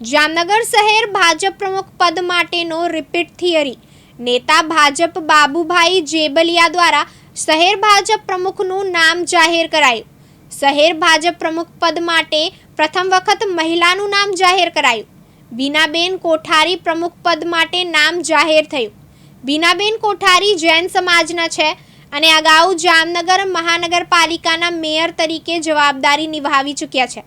જામનગર શહેર ભાજપ પ્રમુખ પદ માટેનો રિપીટ થિયરી નેતા ભાજપ બાબુભાઈ જેબલિયા દ્વારા શહેર ભાજપ પ્રમુખનું નામ જાહેર કરાયું. શહેર ભાજપ પ્રમુખ પદ માટે પ્રથમ વખત મહિલાનું નામ જાહેર કરાયું. બીનાબેન કોઠારી પ્રમુખ પદ માટે નામ જાહેર થયું. બીનાબેન કોઠારી જૈન સમાજના છે અને અગાઉ જામનગર મહાનગરપાલિકાના મેયર તરીકે જવાબદારી નિભાવી ચૂક્યા છે.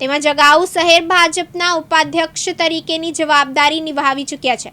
તેમજ જગાઉ શહેર ભાજપના ઉપાધ્યક્ષ તરીકેની જવાબદારી નિભાવી ચૂક્યા છે.